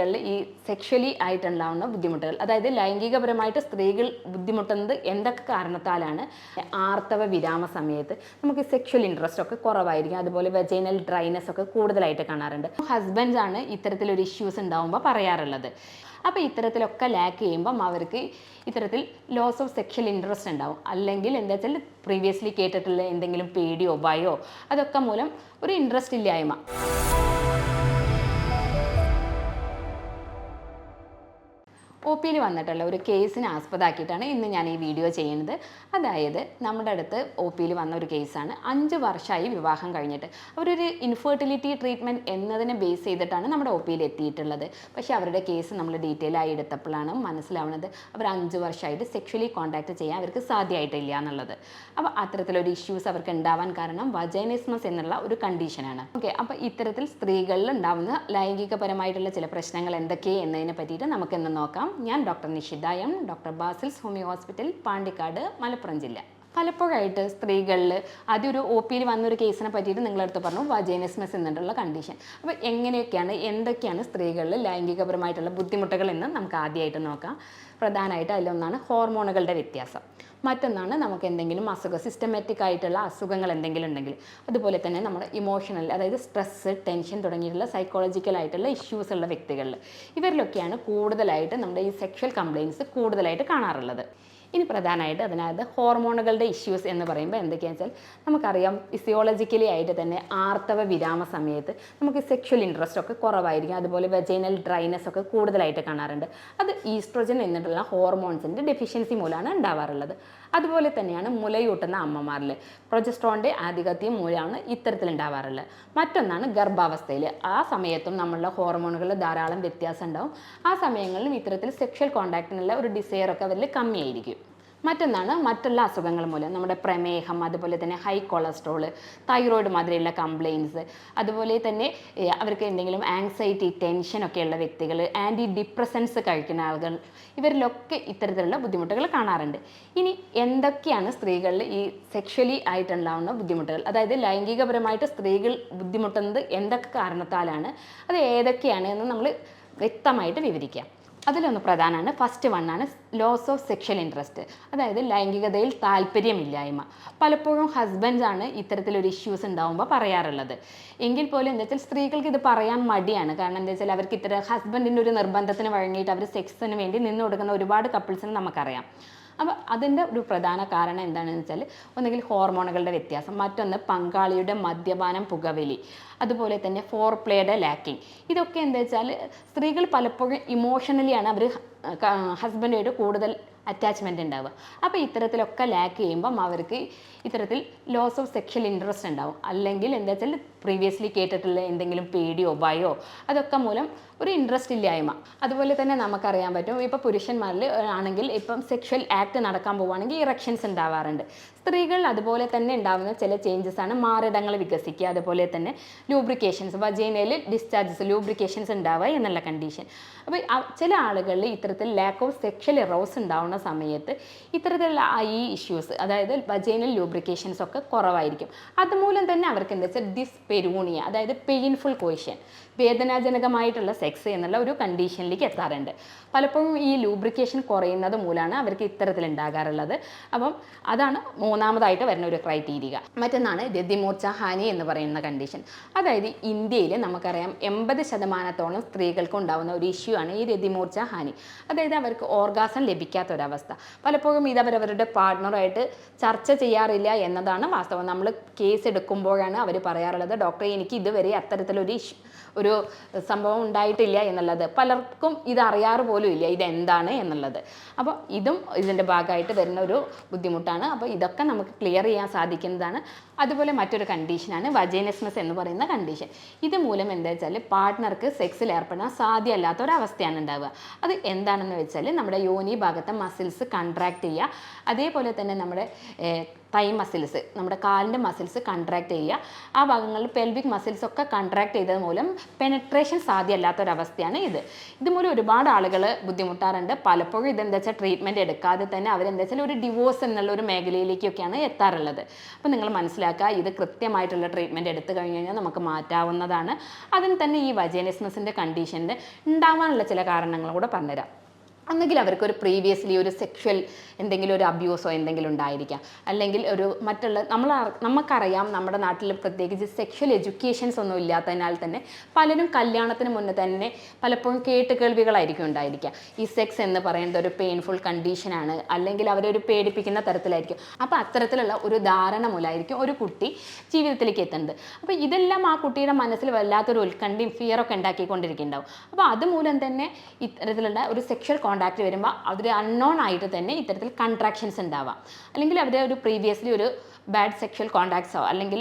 സ്ത്രീകളിൽ ഈ സെക്ഷലി ആയിട്ടുണ്ടാവുന്ന ബുദ്ധിമുട്ടുകൾ. അതായത് ലൈംഗികപരമായിട്ട് സ്ത്രീകൾ ബുദ്ധിമുട്ടുന്നത് എന്തൊക്കെ കാരണത്താലാണ്? ആർത്തവ വിരാമ സമയത്ത് നമുക്ക് സെക്ഷൽ ഇൻട്രസ്റ്റ് ഒക്കെ കുറവായിരിക്കും. അതുപോലെ വെജൈനൽ ഡ്രൈനെസ് ഒക്കെ കൂടുതലായിട്ട് കാണാറുണ്ട്. ഹസ്ബൻഡ്സ് ആണ് ഇത്തരത്തിലൊരു ഇഷ്യൂസ് ഉണ്ടാവുമ്പോൾ പറയാറുള്ളത്. അപ്പോൾ ഇത്തരത്തിലൊക്കെ ലാക്ക് ചെയ്യുമ്പം അവർക്ക് ഇത്തരത്തിൽ ലോസ് ഓഫ് സെക്ഷൽ ഇൻട്രസ്റ്റ് ഉണ്ടാവും. അല്ലെങ്കിൽ എന്താ വെച്ചാൽ പ്രീവിയസ്ലി കേട്ടിട്ടുള്ള എന്തെങ്കിലും പേടിയോ ഭയോ അതൊക്കെ മൂലം ഒരു ഇൻട്രസ്റ്റ് ഇല്ലായ്മ. പിയിൽ വന്നിട്ടുള്ള ഒരു കേസിനെ ആസ്പദമാക്കിയിട്ടാണ് ഇന്ന് ഞാൻ ഈ വീഡിയോ ചെയ്യുന്നത്. അതായത് നമ്മുടെ അടുത്ത് ഒ പിയിൽ വന്ന ഒരു കേസാണ്. അഞ്ച് വർഷമായി വിവാഹം കഴിഞ്ഞിട്ട്. അവരൊരു ഇൻഫെർട്ടിലിറ്റി ട്രീറ്റ്മെന്റ് എന്നതിനെ ബേസ് ചെയ്തിട്ടാണ് നമ്മുടെ ഒ പിയിൽ എത്തിയിട്ടുള്ളത്. പക്ഷേ അവരുടെ കേസ് നമ്മൾ ഡീറ്റെയിൽ ആയി എടുത്തപ്പോഴാണ് മനസ്സിലാവുന്നത് അവർ അഞ്ച് വർഷമായിട്ട് സെക്ഷലി കോൺടാക്ട് ചെയ്യാൻ അവർക്ക് സാധ്യമായിട്ടില്ല എന്നുള്ളത്. അപ്പോൾ അത്തരത്തിലൊരു ഇഷ്യൂസ് അവർക്ക് ഉണ്ടാവാൻ കാരണം വജൈനിസ്മസ് എന്നുള്ള ഒരു കണ്ടീഷനാണ് ഓക്കെ അപ്പോൾ ഇത്തരത്തിൽ സ്ത്രീകളിൽ ഉണ്ടാവുന്ന ലൈംഗികപരമായിട്ടുള്ള ചില പ്രശ്നങ്ങൾ എന്തൊക്കെ എന്നതിനെ പറ്റിയിട്ട് നമുക്കിന്ന് നോക്കാം. ഞാൻ doctor Nishitha M doctor Basil's homeo hospital Pandikkad Malappuram ജില്ല. പലപ്പോഴായിട്ട് സ്ത്രീകളിൽ ആദ്യം ഒരു ഒ പിയിൽ വന്നൊരു കേസിനെ പറ്റിയിട്ട് നിങ്ങളടുത്ത് പറഞ്ഞു വജൈനസ്മസ് എന്നിട്ടുള്ള കണ്ടീഷൻ അപ്പോൾ എങ്ങനെയൊക്കെയാണ് എന്തൊക്കെയാണ് സ്ത്രീകളിൽ ലൈംഗികപരമായിട്ടുള്ള ബുദ്ധിമുട്ടുകൾ എന്ന് നമുക്ക് ആദ്യമായിട്ട് നോക്കാം. പ്രധാനമായിട്ട് അതിലൊന്നാണ് ഹോർമോണുകളുടെ വ്യത്യാസം. മറ്റൊന്നാണ് നമുക്ക് എന്തെങ്കിലും അസുഖം സിസ്റ്റമാറ്റിക് ആയിട്ടുള്ള അസുഖങ്ങൾ എന്തെങ്കിലും ഉണ്ടെങ്കിൽ. അതുപോലെ തന്നെ നമ്മുടെ ഇമോഷണൽ അതായത് സ്ട്രെസ്സ് ടെൻഷൻ തുടങ്ങിയിട്ടുള്ള സൈക്കോളജിക്കൽ ആയിട്ടുള്ള ഇഷ്യൂസ് ഉള്ള വ്യക്തികളിൽ. ഇവരിലൊക്കെയാണ് കൂടുതലായിട്ട് നമ്മുടെ ഈ സെക്ഷൽ കംപ്ലയിൻസ് കൂടുതലായിട്ട് കാണാറുള്ളത്. ഇനി പ്രധാനമായിട്ട് അതിനകത്ത് ഹോർമോണുകളുടെ ഇഷ്യൂസ് എന്ന് പറയുമ്പോൾ എന്തൊക്കെയാണെന്ന് വെച്ചാൽ നമുക്കറിയാം ഫിസിയോളജിക്കലി ആയിട്ട് തന്നെ ആർത്തവ വിരാമ സമയത്ത് നമുക്ക് സെക്ഷൽ ഇൻട്രസ്റ്റ് ഒക്കെ കുറവായിരിക്കും. അതുപോലെ വെജൈനൽ ഡ്രൈനെസ് ഒക്കെ കൂടുതലായിട്ട് കാണാറുണ്ട്. അത് ഈസ്ട്രോജൻ എന്നിട്ടുള്ള ഹോർമോൺസിന്റെ ഡെഫിഷ്യൻസി മൂലമാണ് ഉണ്ടാവാറുള്ളത്. അതുപോലെ തന്നെയാണ് മുലയൂട്ടുന്ന അമ്മമാരിൽ പ്രൊജസ്ട്രോണിന്റെ ആധിപത്യം മൂലമാണ് ഇത്തരത്തിലുണ്ടാവാറുള്ളത് മറ്റൊന്നാണ് ഗർഭാവസ്ഥയിൽ ആ സമയത്തും നമ്മളുടെ ഹോർമോണുകളിൽ ധാരാളം വ്യത്യാസം ഉണ്ടാവും. ആ സമയങ്ങളിലും ഇത്തരത്തിൽ സെക്ഷൽ കോണ്ടാക്റ്റിനുള്ള ഒരു ഡിസയർ ഒക്കെ അവരിൽ കമ്മിയായിരിക്കും. മറ്റൊന്നാണ് മറ്റുള്ള അസുഖങ്ങൾ മൂലം. നമ്മുടെ പ്രമേഹം അതുപോലെ തന്നെ ഹൈ കൊളസ്ട്രോൾ തൈറോയിഡ് മാതിരിയുള്ള കംപ്ലയിൻസ് അതുപോലെ തന്നെ അവർക്ക് എന്തെങ്കിലും ആങ്സൈറ്റി ടെൻഷൻ ഒക്കെയുള്ള വ്യക്തികൾ ആന്റി ഡിപ്രസൻസ് കഴിക്കുന്ന ആളുകൾ ഇവരിലൊക്കെ ഇത്തരത്തിലുള്ള ബുദ്ധിമുട്ടുകൾ കാണാറുണ്ട്. ഇനി എന്തൊക്കെയാണ് സ്ത്രീകളിൽ ഈ സെക്ഷലി ആയിട്ടുണ്ടാവുന്ന ബുദ്ധിമുട്ടുകൾ? അതായത് ലൈംഗികപരമായിട്ട് സ്ത്രീകൾ ബുദ്ധിമുട്ടുന്നത് എന്തൊക്കെ കാരണത്താലാണ്? അത് ഏതൊക്കെയാണ് എന്ന് നമ്മൾ വ്യക്തമായിട്ട് വിവരിക്കാം. അതിലൊന്ന് പ്രധാനമാണ് ഫസ്റ്റ് വണ്ണാണ് ലോസ് ഓഫ് സെക്ഷൽ ഇൻട്രസ്റ്റ് അതായത് ലൈംഗികതയിൽ താല്പര്യമില്ലായ്മ. പലപ്പോഴും ഹസ്ബൻഡ്സ് ആണ് ഇത്തരത്തിലൊരു ഇഷ്യൂസ് ഉണ്ടാവുമ്പോൾ പറയാറുള്ളത്. എങ്കിൽ പോലും എന്താ വെച്ചാൽ സ്ത്രീകൾക്ക് ഇത് പറയാൻ മടിയാണ്. കാരണം എന്താ വെച്ചാൽ അവർക്ക് ഇത്തരം ഹസ്ബൻഡിന്റെ ഒരു നിർബന്ധത്തിന് വഴങ്ങിയിട്ട് അവർ സെക്സിന് വേണ്ടി നിന്ന് കൊടുക്കുന്ന ഒരുപാട് കപ്പിൾസിന് നമുക്കറിയാം. അപ്പോൾ അതിന്റെ ഒരു പ്രധാന കാരണം എന്താണെന്ന് വെച്ചാൽ ഒന്നുകിൽ ഹോർമോണുകളുടെ വ്യത്യാസം മറ്റൊന്ന് പങ്കാളിയുടെ മദ്യപാനം പുകവലി അതുപോലെ തന്നെ ഫോർ പ്ലേയുടെ ലാക്കിങ്. ഇതൊക്കെ എന്താ വെച്ചാൽ സ്ത്രീകൾ പലപ്പോഴും ഇമോഷണലിയാണ് അവർ ഹസ്ബൻഡായിട്ട് കൂടുതൽ അറ്റാച്ച്മെന്റ് ഉണ്ടാവുക. അപ്പോൾ ഇത്തരത്തിലൊക്കെ ലാക്ക് ചെയ്യുമ്പം അവർക്ക് ഇത്തരത്തിൽ ലോസ് ഓഫ് സെക്ഷൽ ഇൻട്രസ്റ്റ് ഉണ്ടാവും. അല്ലെങ്കിൽ എന്താ വെച്ചാൽ പ്രീവിയസ്ലി കേട്ടിട്ടുള്ള എന്തെങ്കിലും പേടിയോ ഭയോ അതൊക്കെ മൂലം ഒരു ഇൻട്രസ്റ്റ് ഇല്ലായ്മ. അതുപോലെ തന്നെ നമുക്കറിയാൻ പറ്റും ഇപ്പോൾ പുരുഷന്മാരിൽ ആണെങ്കിൽ ഇപ്പം സെക്ഷൽ ആക്ട് നടക്കാൻ പോവുകയാണെങ്കിൽ ഇറക്ഷൻസ് ഉണ്ടാവാറുണ്ട്. സ്ത്രീകൾ അതുപോലെ തന്നെ ഉണ്ടാകുന്ന ചില ചേഞ്ചസ് ആണ് മാറിടങ്ങൾ വികസിക്കുക അതുപോലെ തന്നെ ലൂബ്രിക്കേഷൻസ് വജൈനയിൽ ഡിസ്ചാർജസ് ലൂബ്രിക്കേഷൻസ് ഉണ്ടാവുക എന്നുള്ള കണ്ടീഷൻ അപ്പോൾ ചില ആളുകളിൽ ഇത്തരത്തിൽ ലാക്ക് ഓഫ് സെക്ഷൽ ഇറോസ് ഉണ്ടാവുന്ന സമയത്ത് ഇത്തരത്തിലുള്ള ഈ ഇഷ്യൂസ് അതായത് വജൈനൽ ലൂബ്രിക്കേഷൻസ് ഒക്കെ കുറവായിരിക്കും. അതുമൂലം തന്നെ അവർക്ക് എന്താ വെച്ചാൽ ഡിസ്പെരൂണിയ അതായത് പെയിൻഫുൾ കോയിഷൻ വേദനാജനകമായിട്ടുള്ള സെക്സ് എന്നുള്ള ഒരു കണ്ടീഷനിലേക്ക് എത്താറുണ്ട്. പലപ്പോഴും ഈ ലൂബ്രിക്കേഷൻ കുറയുന്നത് മൂലമാണ് അവർക്ക് ഇത്തരത്തിൽ ഉണ്ടാകാറുള്ളത്. അപ്പം അതാണ് മൂന്നാമതായിട്ട് വരുന്ന ഒരു ക്രൈറ്റീരിയ മറ്റൊന്നാണ് രതിമൂർച്ച ഹാനി എന്ന് പറയുന്ന കണ്ടീഷൻ അതായത് ഇന്ത്യയിൽ നമുക്കറിയാം എൺപത് ശതമാനത്തോളം സ്ത്രീകൾക്ക് ഉണ്ടാകുന്ന ഒരു ഇഷ്യൂ ആണ് ഈ രതിമൂർച്ച ഹാനി. അതായത് അവർക്ക് ഓർഗാസം ലഭിക്കാത്ത ഒരവസ്ഥ പലപ്പോഴും ഇത് അവരവരുടെ പാർട്ട്ണറായിട്ട് ചർച്ച ചെയ്യാറില്ല എന്നതാണ് വാസ്തവം. നമ്മൾ കേസ് എടുക്കുമ്പോഴാണ് അവർ പറയാറുള്ളത് ഡോക്ടറെ എനിക്ക് ഇതുവരെ അത്തരത്തിലൊരു ഒരു സംഭവം ഉണ്ടായിട്ടില്ല എന്നുള്ളത്. പലർക്കും ഇത് അറിയാറ് പോലും ഇല്ല. ഇതെന്താണ് എന്നുള്ളത്. അപ്പോൾ ഇതും ഇതിന്റെ ഭാഗമായിട്ട് വരുന്ന ഒരു ബുദ്ധിമുട്ടാണ്. അപ്പോൾ ഇതൊക്കെ നമുക്ക് ക്ലിയർ ചെയ്യാൻ സാധിക്കുന്നതാണ്. അതുപോലെ മറ്റൊരു കണ്ടീഷനാണ് വജൈനസ്മസ് എന്ന് പറയുന്ന കണ്ടീഷൻ. ഇത് മൂലം എന്താ വെച്ചാൽ പാർട്ട്ണർക്ക് സെക്സിൽ ഏർപ്പെടാൻ സാധ്യമല്ലാത്ത ഒരവസ്ഥയാണ് ഉണ്ടാവുക. അത് എന്താണെന്ന് വെച്ചാൽ നമ്മുടെ യോനി ഭാഗത്തെ മസിൽസ് കൺട്രാക്ട് ചെയ്യുക. അതേപോലെ തന്നെ നമ്മുടെ തൈ മസിൽസ് നമ്മുടെ കാലിന്റെ മസിൽസ് കൺട്രാക്ട് ചെയ്യുക. ആ ഭാഗങ്ങളിൽ പെൽവിക് മസിൽസ് ഒക്കെ കൺട്രാക്ട് ചെയ്തത് മൂലം പെനട്രേഷൻ സാധ്യമല്ലാത്തൊരവസ്ഥയാണ് ഇത്. ഇതുമൂലം ഒരുപാട് ആളുകൾ ബുദ്ധിമുട്ടാറുണ്ട്. പലപ്പോഴും ഇതെന്താ വെച്ചാൽ ട്രീറ്റ്മെന്റ് എടുക്കാതെ തന്നെ അവരെന്താ വെച്ചാൽ ഒരു ഡിവോഴ്സ് എന്നുള്ള ഒരു മേഖലയിലേക്കൊക്കെയാണ് എത്താറുള്ളത്. അപ്പോൾ നിങ്ങൾ മനസ്സിലാക്കുക ഇത് കൃത്യമായിട്ടുള്ള ട്രീറ്റ്മെന്റ് എടുത്തു കഴിഞ്ഞ് കഴിഞ്ഞാൽ നമുക്ക് മാറ്റാവുന്നതാണ്. അതിന് തന്നെ ഈ വജേനിസ്മസിന്റെ കണ്ടീഷന്റെ ഉണ്ടാവാനുള്ള ചില കാരണങ്ങൾ കൂടെ പറഞ്ഞുതരാം. ഒന്നുകിൽ അവർക്ക് ഒരു പ്രീവിയസ്ലി ഒരു സെക്ഷൽ എന്തെങ്കിലും ഒരു അബ്യൂസോ എന്തെങ്കിലും ഉണ്ടായിരിക്കാം. അല്ലെങ്കിൽ ഒരു മറ്റുള്ള നമ്മൾ നമുക്കറിയാം നമ്മുടെ നാട്ടിൽ പ്രത്യേകിച്ച് സെക്ഷൽ എഡ്യൂക്കേഷൻസ് ഒന്നും ഇല്ലാത്തതിനാൽ തന്നെ പലരും കല്യാണത്തിന് മുന്നേ തന്നെ പലപ്പോഴും കേട്ട് കേൾവികളായിരിക്കും ഉണ്ടായിരിക്കുക. ഈ സെക്സ് എന്ന് പറയുന്നത് ഒരു പെയിൻഫുൾ കണ്ടീഷനാണ് അല്ലെങ്കിൽ അവരൊരു പേടിപ്പിക്കുന്ന തരത്തിലായിരിക്കും. അപ്പോൾ അത്തരത്തിലുള്ള ഒരു ധാരണ മൂലമായിരിക്കും ഒരു കുട്ടി ജീവിതത്തിലേക്ക് എത്തുന്നത്. അപ്പോൾ ഇതെല്ലാം ആ കുട്ടിയുടെ മനസ്സിൽ വല്ലാത്തൊരു ഉത്കണ്ഠയും ഫിയറൊക്കെ ഉണ്ടാക്കിക്കൊണ്ടിരിക്കുന്നുണ്ടാവും. അപ്പോൾ അതുമൂലം തന്നെ ഇത്തരത്തിലുള്ള ഒരു സെക്ഷൽ കോണ്ടാക്ട് വരുമ്പോൾ അവർ അൺനോൺ ആയിട്ട് തന്നെ ഇത്തരത്തിൽ കൺട്രാക്ഷൻസ് ഉണ്ടാവാം. അല്ലെങ്കിൽ അവരെ ഒരു പ്രീവിയസ്ലി ഒരു ബാഡ് സെക്ഷൽ കോണ്ടാക്ട്സോ അല്ലെങ്കിൽ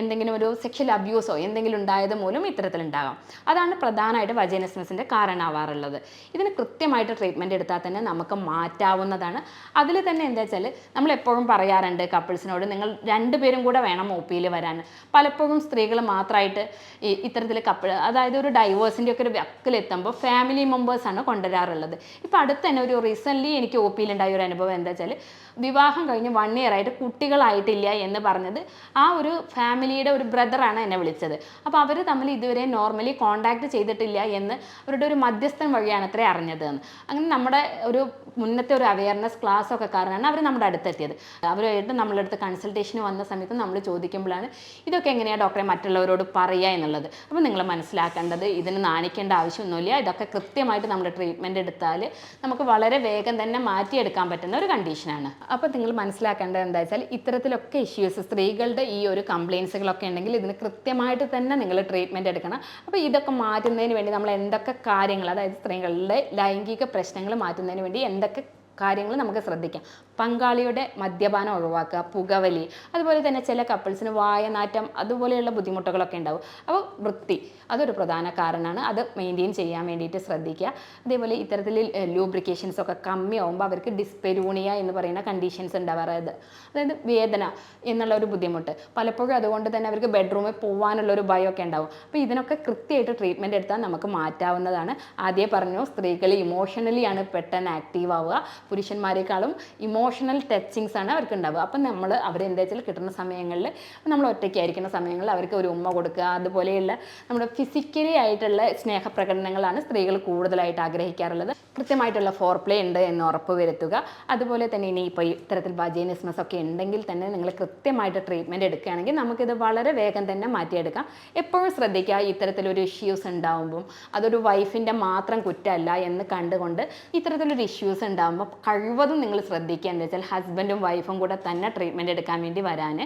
എന്തെങ്കിലും ഒരു സെക്ഷൽ അബ്യൂസോ എന്തെങ്കിലും ഉണ്ടായത് മൂലം ഇത്തരത്തിലുണ്ടാകാം. അതാണ് പ്രധാനമായിട്ട് വജനസ്മസിന്റെ കാരണമാവാറുള്ളത്. ഇതിന് കൃത്യമായിട്ട് ട്രീറ്റ്മെന്റ് എടുത്താൽ തന്നെ നമുക്ക് മാറ്റാവുന്നതാണ്. അതിൽ തന്നെ എന്താ വെച്ചാൽ നമ്മൾ എപ്പോഴും പറയാറുണ്ട് കപ്പിൾസിനോട് നിങ്ങൾ രണ്ടുപേരും കൂടെ വേണം ഒ പിയിൽ വരാൻ. പലപ്പോഴും സ്ത്രീകൾ മാത്രമായിട്ട് ഇത്തരത്തിൽ കപ്പിൾ അതായത് ഒരു ഡൈവേഴ്സിന്റെ ഒക്കെ ഒരു വക്കിലെത്തുമ്പോൾ ഫാമിലി മെമ്പേഴ്സാണ് കൊണ്ടുവരാറുള്ളത്. ഇപ്പോൾ അടുത്ത് തന്നെ ഒരു റീസെന്റ്ലി എനിക്ക് ഒ പിയിലുണ്ടായ ഒരു അനുഭവം എന്താ വെച്ചാൽ വിവാഹം കഴിഞ്ഞ് വൺ ഇയർ ആയിട്ട് കുട്ടികളായിട്ടില്ല എന്ന് പറഞ്ഞത് ആ ഒരു ഫാമിലിയുടെ ഒരു ബ്രദറാണ് എന്നെ വിളിച്ചത്. അപ്പോൾ അവർ തമ്മിൽ ഇതുവരെ നോർമലി കോണ്ടാക്ട് ചെയ്തിട്ടില്ല എന്ന് അവരുടെ ഒരു മധ്യസ്ഥൻ വഴിയാണ് അത്രേ അറിഞ്ഞത് എന്ന്. അങ്ങനെ നമ്മുടെ ഒരു മുന്നത്തെ ഒരു അവയർനെസ് ക്ലാസ് ഒക്കെ കാരണമാണ് അവർ നമ്മുടെ അടുത്തെത്തിയത്. അവരുമായിട്ട് നമ്മളെ അടുത്ത് കൺസൾട്ടേഷന് വന്ന സമയത്ത് നമ്മൾ ചോദിക്കുമ്പോഴാണ് ഇതൊക്കെ എങ്ങനെയാണ് ഡോക്ടറെ മറ്റുള്ളവരോട് പറയുക എന്നുള്ളത്. അപ്പോൾ നിങ്ങൾ മനസ്സിലാക്കേണ്ടത് ഇതിന് നാണിക്കേണ്ട ആവശ്യമൊന്നുമില്ല. ഇതൊക്കെ കൃത്യമായിട്ട് നമ്മൾ ട്രീറ്റ്മെന്റ് എടുത്താൽ നമുക്ക് വളരെ വേഗം തന്നെ മാറ്റിയെടുക്കാൻ പറ്റുന്ന ഒരു കണ്ടീഷനാണ് അപ്പോൾ നിങ്ങൾ മനസ്സിലാക്കേണ്ടത് എന്താ വെച്ചാൽ ഇത്തരത്തിലൊക്കെ ഇഷ്യൂസ് സ്ത്രീകളുടെ ഈ ഒരു കംപ്ലയിൻസുകളൊക്കെ ഉണ്ടെങ്കിൽ ഇതിന് കൃത്യമായിട്ട് തന്നെ നിങ്ങൾ ട്രീറ്റ്മെന്റ് എടുക്കണം. അപ്പോൾ ഇതൊക്കെ മാറ്റുന്നതിന് വേണ്ടി നമ്മൾ എന്തൊക്കെ കാര്യങ്ങൾ അതായത് സ്ത്രീകളുടെ ലൈംഗിക പ്രശ്നങ്ങൾ മാറ്റുന്നതിന് വേണ്ടി എന്തൊക്കെ കാര്യങ്ങൾ നമുക്ക് ശ്രദ്ധിക്കാം. പങ്കാളിയുടെ മദ്യപാനം ഒഴിവാക്കുക പുകവലി അതുപോലെ തന്നെ ചില കപ്പിൾസിന് വായനാറ്റം അതുപോലെയുള്ള ബുദ്ധിമുട്ടുകളൊക്കെ ഉണ്ടാവും. അപ്പോൾ വൃത്തി അതൊരു പ്രധാന കാരണമാണ്. അത് മെയിന്റെയിൻ ചെയ്യാൻ വേണ്ടിയിട്ട് ശ്രദ്ധിക്കുക. അതേപോലെ ഇത്തരത്തിൽ ലൂബ്രിക്കേഷൻസ് ഒക്കെ കമ്മിയാവുമ്പോൾ അവർക്ക് ഡിസ്പെരൂണിയ എന്ന് പറയുന്ന കണ്ടീഷൻസ് ഉണ്ടാവാറത് അതായത് വേദന എന്നുള്ള ഒരു ബുദ്ധിമുട്ട്. പലപ്പോഴും അതുകൊണ്ട് തന്നെ അവർക്ക് ബെഡ്റൂമിൽ പോകാനുള്ള ഒരു ഭയമൊക്കെ ഉണ്ടാവും. അപ്പോൾ ഇതിനൊക്കെ കൃത്യമായിട്ട് ട്രീറ്റ്മെന്റ് എടുത്താൽ നമുക്ക് മാറ്റാവുന്നതാണ്. ആദ്യം പറഞ്ഞു സ്ത്രീകൾ ഇമോഷണലിയാണ് പെട്ടെന്ന് ആക്റ്റീവ് ആവുക. പുരുഷന്മാരെക്കാളും ഇമോഷണൽ ടച്ചിങ്സ് ആണ് അവർക്ക് ഉണ്ടാവുക അപ്പം നമ്മൾ എന്താ വെച്ചാൽ കിട്ടുന്ന സമയങ്ങളിൽ നമ്മൾ ഒറ്റയ്ക്കായിരിക്കുന്ന സമയങ്ങളിൽ അവർക്ക് ഒരു ഉമ്മ കൊടുക്കുക. അതുപോലെയുള്ള നമ്മുടെ ഫിസിക്കലി ആയിട്ടുള്ള സ്നേഹപ്രകടനങ്ങളാണ് സ്ത്രീകൾ കൂടുതലായിട്ട് ആഗ്രഹിക്കാറുള്ളത്. കൃത്യമായിട്ടുള്ള ഫോർ പ്ലേ ഉണ്ട് എന്ന് ഉറപ്പ് വരുത്തുക. അതുപോലെ തന്നെ ഇനി ഇപ്പോൾ ഇത്തരത്തിൽ ബജേനിസ്മസ് ഒക്കെ ഉണ്ടെങ്കിൽ തന്നെ നിങ്ങൾ കൃത്യമായിട്ട് ട്രീറ്റ്മെന്റ് എടുക്കുകയാണെങ്കിൽ നമുക്കിത് വളരെ വേഗം തന്നെ മാറ്റിയെടുക്കാം. എപ്പോഴും ശ്രദ്ധിക്കുക ഇത്തരത്തിലൊരു ഇഷ്യൂസ് ഉണ്ടാവുമ്പം അതൊരു വൈഫിന്റെ മാത്രം കുറ്റമല്ല എന്ന് കണ്ടുകൊണ്ട് ഇത്തരത്തിലൊരു ഇഷ്യൂസ് ഉണ്ടാകുമ്പോൾ കഴിവതും നിങ്ങൾ ശ്രദ്ധിക്കുക. എന്താ വെച്ചാൽ ഹസ്ബൻഡും വൈഫും കൂടെ തന്നെ ട്രീറ്റ്മെന്റ് എടുക്കാൻ വേണ്ടി വരാൻ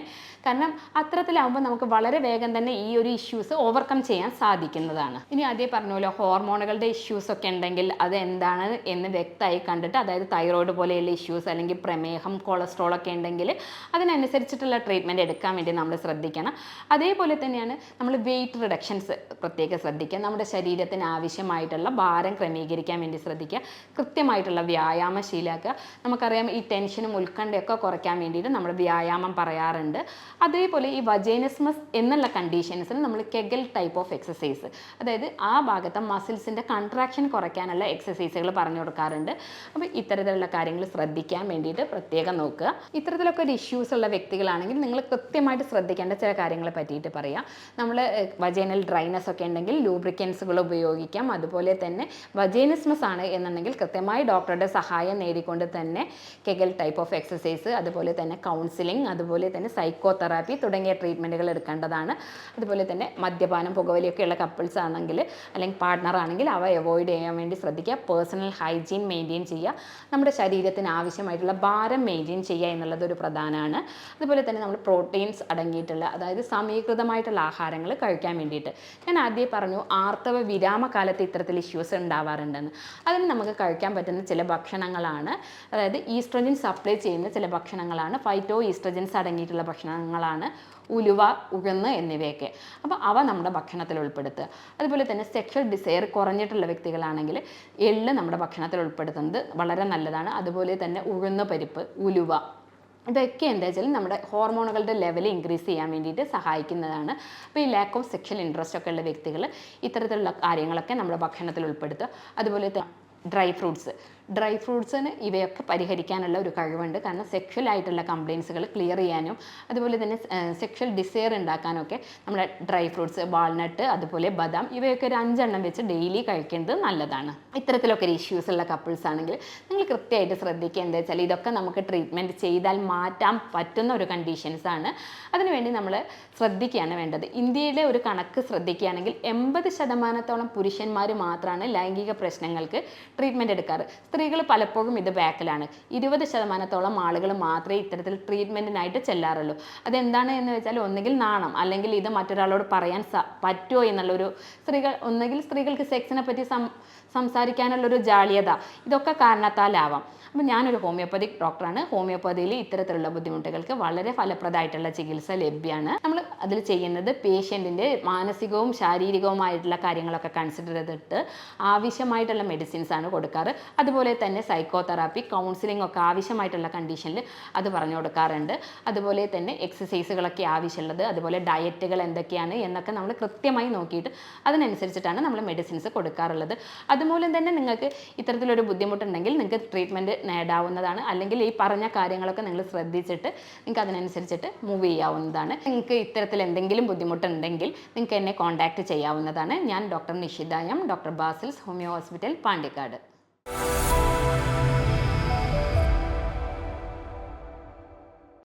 കാരണം അത്തരത്തിലാവുമ്പോൾ നമുക്ക് വളരെ വേഗം തന്നെ ഈ ഒരു ഇഷ്യൂസ് ഓവർകം ചെയ്യാൻ സാധിക്കുന്നതാണ്. ഇനി ആദ്യം പറഞ്ഞ പോലെ ഹോർമോണുകളുടെ ഇഷ്യൂസ് ഒക്കെ ഉണ്ടെങ്കിൽ അത് എന്താണ് എന്ന് വ്യക്തമായി കണ്ടിട്ട് അതായത് തൈറോയ്ഡ് പോലെയുള്ള ഇഷ്യൂസ് അല്ലെങ്കിൽ പ്രമേഹം കൊളസ്ട്രോൾ ഒക്കെ ഉണ്ടെങ്കിൽ അതിനനുസരിച്ചിട്ടുള്ള ട്രീറ്റ്മെന്റ് എടുക്കാൻ വേണ്ടി നമ്മൾ ശ്രദ്ധിക്കണം. അതേപോലെ തന്നെയാണ് നമ്മൾ വെയിറ്റ് റിഡക്ഷൻസ് പ്രത്യേകം ശ്രദ്ധിക്കുക. നമ്മുടെ ശരീരത്തിന് ആവശ്യമായിട്ടുള്ള ഭാരം ക്രമീകരിക്കാൻ വേണ്ടി ശ്രദ്ധിക്കുക. കൃത്യമായിട്ടുള്ള വ്യായാമം ശീലാക്കുക നമുക്കറിയാം ഈ ടെൻഷനും ഉത്കണ്ഠയൊക്കെ കുറയ്ക്കാൻ വേണ്ടിയിട്ട് നമ്മൾ വ്യായാമം പറയാറുണ്ട്. അതേപോലെ ഈ വജേനസ്മസ് എന്നുള്ള കണ്ടീഷൻസിന് നമ്മൾ കെഗൽ ടൈപ്പ് ഓഫ് എക്സസൈസ് അതായത് ആ ഭാഗത്തെ മസിൽസിന്റെ കൺട്രാക്ഷൻ കുറയ്ക്കാനുള്ള എക്സസൈസുകൾ പറഞ്ഞു കൊടുക്കാറുണ്ട്. അപ്പോൾ ഇത്തരത്തിലുള്ള കാര്യങ്ങൾ ശ്രദ്ധിക്കാൻ വേണ്ടിയിട്ട് പ്രത്യേകം നോക്കുക. ഇത്തരത്തിലൊക്കെ ഒരു ഇഷ്യൂസ് ഉള്ള വ്യക്തികളാണെങ്കിൽ നിങ്ങൾ കൃത്യമായിട്ട് ശ്രദ്ധിക്കേണ്ട ചില കാര്യങ്ങളെ പറ്റിയിട്ട് പറയാം. നമ്മൾ വജേനൽ ഡ്രൈനസ് ഒക്കെ ഉണ്ടെങ്കിൽ ലൂബ്രിക്കൻസുകൾ ഉപയോഗിക്കാം. അതുപോലെ തന്നെ വജേനിസ്മസ് ആണ് എന്നുണ്ടെങ്കിൽ കൃത്യമായി ഡോക്ടറുടെ സഹായം നേടിക്കൊണ്ട് തന്നെ കെഗൽ ടൈപ്പ് ഓഫ് എക്സസൈസ് അതുപോലെ തന്നെ കൗൺസിലിംഗ് അതുപോലെ തന്നെ സൈക്കോ തെറാപ്പി തുടങ്ങിയ ട്രീറ്റ്മെന്റുകൾ എടുക്കേണ്ടതാണ്. അതുപോലെ തന്നെ മദ്യപാനം പുകവലിയൊക്കെയുള്ള കപ്പിൾസ് ആണെങ്കിൽ അല്ലെങ്കിൽ പാർട്ട്ണർ ആണെങ്കിൽ അവ അവോയ്ഡ് ചെയ്യാൻ വേണ്ടി ശ്രദ്ധിക്കുക. പേഴ്സണൽ ഹൈജീൻ മെയിന്റെയിൻ ചെയ്യുക നമ്മുടെ ശരീരത്തിന് ആവശ്യമായിട്ടുള്ള ഭാരം മെയിന്റെയിൻ ചെയ്യുക എന്നുള്ളത് ഒരു പ്രധാനമാണ് അതുപോലെ തന്നെ നമ്മൾ പ്രോട്ടീൻസ് അടങ്ങിയിട്ടുള്ള അതായത് സമീകൃതമായിട്ടുള്ള ആഹാരങ്ങൾ കഴിക്കാൻ വേണ്ടിയിട്ട്. ഞാൻ ആദ്യം പറഞ്ഞു ആർത്തവ വിരാമകാലത്ത് ഇത്തരത്തിൽ ഇഷ്യൂസ് ഉണ്ടാവാറുണ്ടെന്ന്. അതിന് നമുക്ക് കഴിക്കാൻ പറ്റുന്ന ചില ഭക്ഷണങ്ങളാണ്. അതായത് ഈസ്ട്രജൻ സപ്ലൈ ചെയ്യുന്ന ചില ഭക്ഷണങ്ങളാണ്. ഫൈറ്റോ ഈസ്ട്രജൻസ് അടങ്ങിയിട്ടുള്ള ഭക്ഷണങ്ങളാണ് ഉലുവ ഉഴുന്ന് എന്നിവയൊക്കെ. അപ്പോൾ അവ നമ്മുടെ ഭക്ഷണത്തിൽ ഉൾപ്പെടുത്തുക. അതുപോലെ തന്നെ സെക്ഷൽ ഡിസയർ കുറഞ്ഞിട്ടുള്ള വ്യക്തികളാണെങ്കിൽ എള്ള് നമ്മുടെ ഭക്ഷണത്തിൽ ഉൾപ്പെടുത്തുന്നത് വളരെ നല്ലതാണ്. അതുപോലെ തന്നെ ഉഴുന്ന പരിപ്പ് ഉലുവ. ഇതൊക്കെ എന്താ വെച്ചാൽ നമ്മുടെ ഹോർമോണുകളുടെ ലെവൽ ഇൻക്രീസ് ചെയ്യാൻ വേണ്ടിയിട്ട് സഹായിക്കുന്നതാണ്. അപ്പോൾ ഈ ലാക്ക് ഓഫ് സെക്ഷൽ ഇൻട്രസ്റ്റ് ഒക്കെ ഉള്ള വ്യക്തികൾ ഇത്തരത്തിലുള്ള കാര്യങ്ങളൊക്കെ നമ്മുടെ ഭക്ഷണത്തിൽ ഉൾപ്പെടുത്തുക. അതുപോലെ ഡ്രൈ ഫ്രൂട്ട്സ് ഡ്രൈ ഫ്രൂട്ട്സിന് ഇവയൊക്കെ പരിഹരിക്കാനുള്ള ഒരു കഴിവുണ്ട്. കാരണം സെക്ഷൽ ആയിട്ടുള്ള കംപ്ലയിൻസുകൾ ക്ലിയർ ചെയ്യാനും അതുപോലെ തന്നെ സെക്ഷൽ ഡിസയർ ഉണ്ടാക്കാനൊക്കെ നമ്മുടെ ഡ്രൈ ഫ്രൂട്ട്സ് വാൾനട്ട് അതുപോലെ ബദാം ഇവയൊക്കെ ഒരു അഞ്ചെണ്ണം വെച്ച് ഡെയിലി കഴിക്കേണ്ടത് നല്ലതാണ്. ഇത്തരത്തിലൊക്കെ ഒരു ഇഷ്യൂസ് ഉള്ള കപ്പിൾസ് ആണെങ്കിൽ നിങ്ങൾ കൃത്യമായിട്ട് ശ്രദ്ധിക്കുക. എന്താ വെച്ചാൽ ഇതൊക്കെ നമുക്ക് ട്രീറ്റ്മെന്റ് ചെയ്താൽ മാറ്റാൻ പറ്റുന്ന ഒരു കണ്ടീഷൻസ് ആണ്. അതിനുവേണ്ടി നമ്മൾ ശ്രദ്ധിക്കുകയാണ് വേണ്ടത്. ഇന്ത്യയിലെ ഒരു കണക്ക് ശ്രദ്ധിക്കുകയാണെങ്കിൽ എൺപത് ശതമാനത്തോളം പുരുഷന്മാർ മാത്രമാണ് ലൈംഗിക പ്രശ്നങ്ങൾക്ക് ട്രീറ്റ്മെന്റ് എടുക്കാറ്. സ്ത്രീകൾ പലപ്പോഴും ഇത് ബാക്കിലാണ്. ഇരുപത് ശതമാനത്തോളം ആളുകൾ മാത്രമേ ഇത്തരത്തിൽ ട്രീറ്റ്മെന്റിനായിട്ട് ചെല്ലാറുള്ളൂ. അതെന്താണ് എന്ന് വെച്ചാൽ ഒന്നുകിൽ നാണം അല്ലെങ്കിൽ ഇത് മറ്റൊരാളോട് പറയാൻ പറ്റുമോ എന്നുള്ളൊരു സ്ത്രീകൾ ഒന്നുകിൽ സ്ത്രീകൾക്ക് സെക്സിനെ പറ്റി സം സംസാരിക്കാനുള്ളൊരു ജാളിയത. ഇതൊക്കെ കാരണത്താലാവാം. അപ്പം ഞാനൊരു ഹോമിയോപ്പതിക് ഡോക്ടറാണ്. ഹോമിയോപ്പതിയിൽ ഇത്തരത്തിലുള്ള ബുദ്ധിമുട്ടുകൾക്ക് വളരെ ഫലപ്രദമായിട്ടുള്ള ചികിത്സ ലഭ്യമാണ് നമ്മൾ അതിൽ ചെയ്യുന്നത് പേഷ്യന്റിന്റെ മാനസികവും ശാരീരികവുമായിട്ടുള്ള കാര്യങ്ങളൊക്കെ കൺസിഡർ ചെയ്തിട്ട് ആവശ്യമായിട്ടുള്ള മെഡിസിൻസ് ആണ് കൊടുക്കാറ്. അതുപോലെ തന്നെ സൈക്കോതെറാപ്പി കൗൺസിലിംഗ് ഒക്കെ ആവശ്യമായിട്ടുള്ള കണ്ടീഷനിൽ അത് പറഞ്ഞു കൊടുക്കാറുണ്ട്. അതുപോലെ തന്നെ എക്സസൈസുകളൊക്കെ ആവശ്യമുള്ളത് അതുപോലെ ഡയറ്റുകൾ എന്തൊക്കെയാണ് എന്നൊക്കെ നമ്മൾ കൃത്യമായി നോക്കിയിട്ട് അതിനനുസരിച്ചിട്ടാണ് നമ്മൾ മെഡിസിൻസ് കൊടുക്കാറുള്ളത്. അതുമൂലം തന്നെ നിങ്ങൾക്ക് ഇത്തരത്തിലൊരു ബുദ്ധിമുട്ടുണ്ടെങ്കിൽ നിങ്ങൾക്ക് ട്രീറ്റ്മെന്റ് നേടാവുന്നതാണ്. അല്ലെങ്കിൽ ഈ പറഞ്ഞ കാര്യങ്ങളൊക്കെ നിങ്ങൾ ശ്രദ്ധിച്ചിട്ട് നിങ്ങൾക്ക് അതിനനുസരിച്ചിട്ട് മൂവ് ചെയ്യാവുന്നതാണ്. നിങ്ങൾക്ക് ഇത്തരത്തിൽ എന്തെങ്കിലും ബുദ്ധിമുട്ടുണ്ടെങ്കിൽ നിങ്ങൾക്ക് എന്നെ കോൺടാക്റ്റ് ചെയ്യാവുന്നതാണ്. ഞാൻ doctor Nishitha M doctor Basil's homeo hospital Pandikkad.